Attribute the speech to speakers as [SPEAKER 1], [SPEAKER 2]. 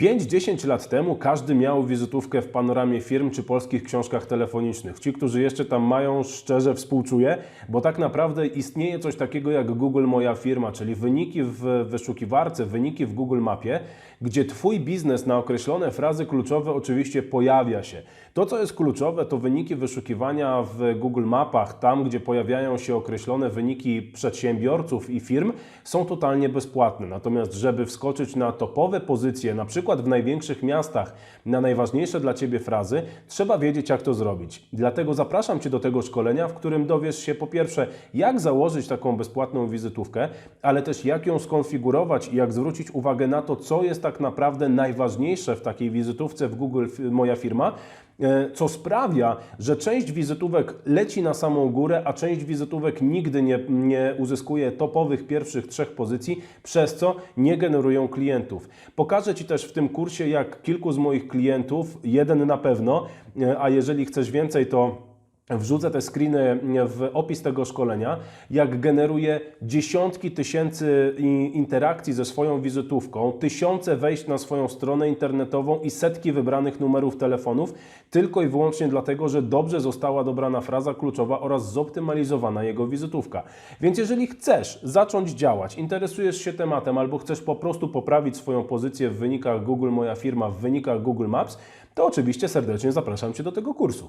[SPEAKER 1] 5-10 lat temu każdy miał wizytówkę w panoramie firm czy polskich książkach telefonicznych. Ci, którzy jeszcze tam mają, szczerze współczuję, bo tak naprawdę istnieje coś takiego jak Google Moja Firma, czyli wyniki w wyszukiwarce, wyniki w Google Mapie, gdzie Twój biznes na określone frazy kluczowe oczywiście pojawia się. To, co jest kluczowe, to wyniki wyszukiwania w Google Mapach, tam gdzie pojawiają się określone wyniki przedsiębiorców i firm, są totalnie bezpłatne. Natomiast, żeby wskoczyć na topowe pozycje, na przykład w największych miastach, na najważniejsze dla Ciebie frazy, trzeba wiedzieć, jak to zrobić. Dlatego zapraszam Cię do tego szkolenia, w którym dowiesz się po pierwsze, jak założyć taką bezpłatną wizytówkę, ale też jak ją skonfigurować i jak zwrócić uwagę na to, co jest tak naprawdę najważniejsze w takiej wizytówce w Google Moja Firma, e, co sprawia, że część wizytówek leci na samą górę, a część wizytówek nigdy nie, nie uzyskuje topowych pierwszych trzech pozycji, przez co nie generują klientów. Pokażę Ci też w tym kursie, jak kilku z moich klientów, jeden na pewno, e, a jeżeli chcesz więcej, to Wrzucę te screeny w opis tego szkolenia, jak generuje dziesiątki tysięcy interakcji ze swoją wizytówką, tysiące wejść na swoją stronę internetową i setki wybranych numerów telefonów, tylko i wyłącznie dlatego, że dobrze została dobrana fraza kluczowa oraz zoptymalizowana jego wizytówka. Więc jeżeli chcesz zacząć działać, interesujesz się tematem albo chcesz po prostu poprawić swoją pozycję w wynikach Google Moja Firma, w wynikach Google Maps, to oczywiście serdecznie zapraszam Cię do tego kursu.